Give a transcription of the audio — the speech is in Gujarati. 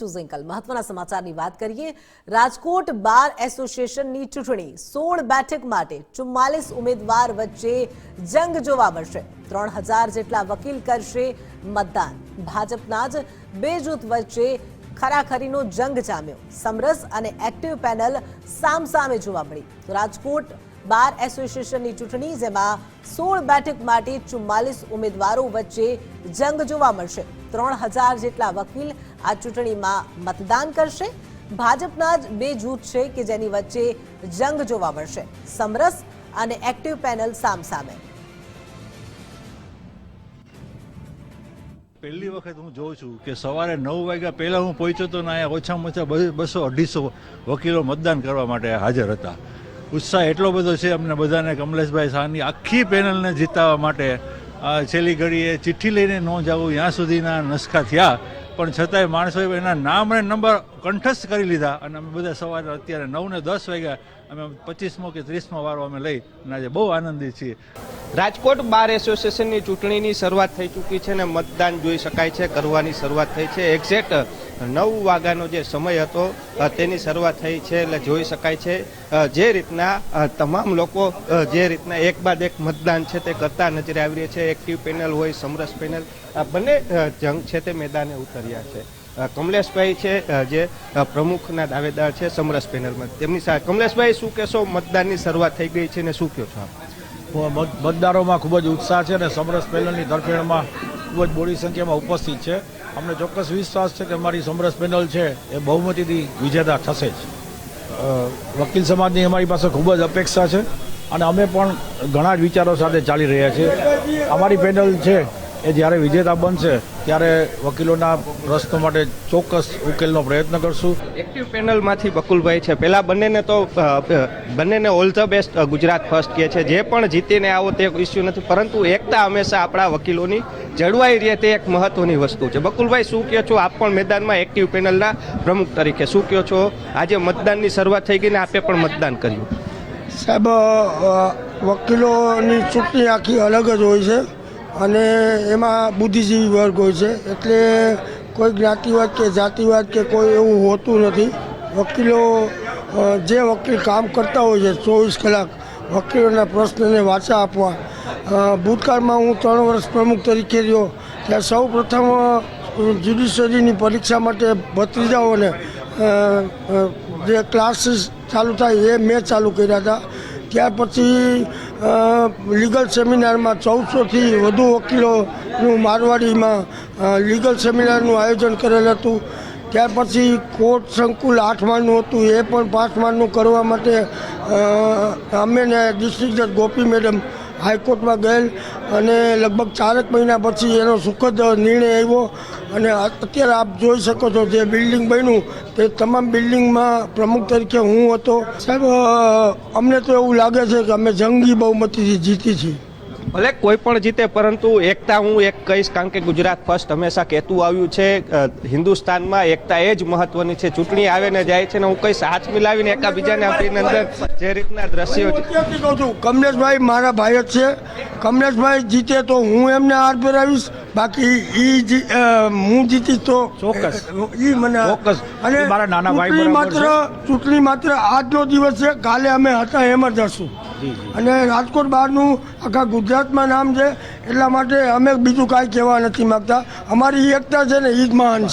છું ઝિંકલ મહત્વના સમાચારની વાત કરીએ. રાજકોટ બાર એસોસિએશનની ચૂંટણી. સોળ બેઠક માટે ચુમ્માલીસ ઉમેદવાર વચ્ચે જંગ જોવા મળશે. ત્રણ હજાર જેટલા વકીલ કરશે મતદાન. ભાજપના જ બે જૂથ વચ્ચે ખરાખરીનો જંગ જામ્યો. સમરસ અને એક્ટિવ પેનલ સામસામે જોવા મળી. રાજકોટ બાર એસોસિએશનની ચૂંટણી, જેમાં સોળ બેઠક માટે ચુમ્માલીસ ઉમેદવારો વચ્ચે જંગ જોવા મળશે. ત્રણ હજાર જેટલા વકીલ આ ચૂંટણીમાં મતદાન કરશે. ભાજપના જ બે જૂથ છે કે જેની વચ્ચે જંગ જોવા મળશે. સમરસ અને એક્ટિવ પેનલ સામસામે. પહેલી વખત હું જોઉં છું કે સવારે નવ વાગ્યા પહેલા હું પહોંચ્યો તો ને ઓછામાં ઓછા બસો અઢીસો વકીલો મતદાન કરવા માટે હાજર હતા. ઉત્સાહ એટલો બધો છે અમને બધાને કમલેશભાઈ શાહની આખી પેનલને જીતાવવા માટે છેલ્લી ઘડીએ ચિઠ્ઠી લઈને ન જવું ત્યાં સુધીના નસખા થયા. પણ છતાંય માણસોએ એના નામ અને નંબર કંઠસ્થ કરી લીધા અને અમે બધા સવારે અત્યારે નવ ને દસ વાગ્યા. અમે પચીસમો કે ત્રીસમો વારો અમે લઈ અને આજે બહુ આનંદિત છીએ. રાજકોટ બાર એસોસિએશનની ચૂંટણીની શરૂઆત થઈ ચૂકી છે અને મતદાન જોઈ શકાય છે, કરવાની શરૂઆત થઈ છે. એક્ઝેક્ટ નવ વાગ્યાનો જે સમય હતો તેની શરૂઆત થઈ છે એટલે જોઈ શકાય છે જે રીતના તમામ લોકો જે રીતના એક બાદ એક મતદાન છે તે કરતા નજરે આવી રહ્યા છે. એક્ટિવ પેનલ હોય, સમરસ પેનલ, આ બંને જંગ છે તે મેદાને ઉતર્યા છે. કમલેશભાઈ છે જે પ્રમુખના દાવેદાર છે સમરસ પેનલમાં. તેમની સાથે કમલેશભાઈ, શું કહેશો? મતદાનની શરૂઆત થઈ ગઈ છે ને શું કહો છો આપ? મત- મતદારોમાં ખૂબ જ ઉત્સાહ છે અને સમરસ પેનલની તરફેણમાં ખૂબ જ મોટી સંખ્યામાં ઉપસ્થિત છે. અમને ચોક્કસ વિશ્વાસ છે કે અમારી સમરસ પેનલ છે, એ બહુમતીથી વિજેતા થશે જ. વકીલ સમાજની અમારી પાસે ખૂબ જ અપેક્ષા છે અને અમે પણ ઘણા જ વિચારો સાથે ચાલી રહ્યા છીએ. અમારી પેનલ છે એ જ્યારે વિજેતા બનશે ત્યારે વકીલોના પ્રશ્નો માટે ચોક્કસ ઉકેલનો પ્રયત્ન કરશું. એક્ટિવ પેનલમાંથી બકુલભાઈ છે. પેલા બંનેને તો બંનેને all the best Gujarat first કહે છે. જે પણ જીતીને આવો તે ઇસ્યુ નથી. પરંતુ એકતા હંમેશા આપણા વકીલોની જળવાઈ રહે તે એક મહત્વની વસ્તુ છે. બકુલભાઈ શું કહો છો? આપ પણ મેદાનમાં એક્ટિવ પેનલના પ્રમુખ તરીકે શું કહો છો? આજે મતદાનની શરૂઆત થઈ ગઈ ને આપે પણ મતદાન કર્યું. સાહેબ વકીલોની ચૂંટણી આખી અલગ જ હોય છે. અને એમાં બુદ્ધિજીવી વર્ગ હોય છે. એટલે કોઈ જ્ઞાતિવાદ કે જાતિવાદ કે કોઈ એવું હોતું નથી. વકીલો જે વકીલ કામ કરતા હોય છે ચોવીસ કલાક, વકીલોના પ્રશ્નને વાચા આપવા. ભૂતકાળમાં હું ત્રણ વર્ષ પ્રમુખ તરીકે રહ્યો. ત્યાં સૌ પ્રથમ જ્યુડિશરીની પરીક્ષા માટે ભત્રીજાઓને જે ક્લાસીસ ચાલુ થાય એ મેં ચાલુ કર્યા હતા. ત્યાર પછી લીગલ સેમિનારમાં ચૌદસોથી વધુ વકીલોનું મારવાડીમાં લીગલ સેમિનારનું આયોજન કરેલ હતું. ત્યાર પછી કોર્ટ સંકુલ આઠ માળનું હતું. એ પણ પાંચ માળનું કરવા માટે અમે ને ડિસ્ટ્રિક્ટ ગોપી મેડમ હાઈકોર્ટમાં ગયેલ અને લગભગ ચારેક મહિના પછી એનો સુખદ નિર્ણય આવ્યો. અને અત્યારે આપ જોઈ શકો છો જે બિલ્ડિંગ બન્યું તે તમામ બિલ્ડિંગમાં પ્રમુખ તરીકે હું હતો. સાહેબ અમને તો એવું લાગે છે કે અમે જંગી બહુમતીથી જીતી છીએ. ભલે કોઈ પણ જીતે પરંતુ એકતા હું એક કહીશ કારણ કે ગુજરાત ફર્સ્ટ હંમેશા કહેતું આવ્યું છે હિન્દુસ્તાનમાં એકતા એ જ મહત્વની છે ચૂંટણી આવે ને જાય છે ને હું કહીશ હાથ મિલાવીને એકાબીજાને અભિનંદન જે રીતના દ્રશ્યો છે. કમલેશભાઈ મારા ભાઈ જ છે કમલેશભાઈ જીતે તો હું એમને હાર પહેરાવીશ બાકી ઈ જી- હું જીતીશ તો ચોક્કસ. ઈ મને ચોક્કસ. અને મારા નાના ભાઈ માત્ર ચૂંટણી માત્ર આજનો દિવસ છે કાલે અમે હતા એમ જ હશું અને રાજકોટ બહારનું આખા ગુજરાતમાં નામ છે, એટલા માટે અમે બીજું કાંઈ કહેવા નથી માગતા. અમારી એકતા છે ને એ જ મહાન છે.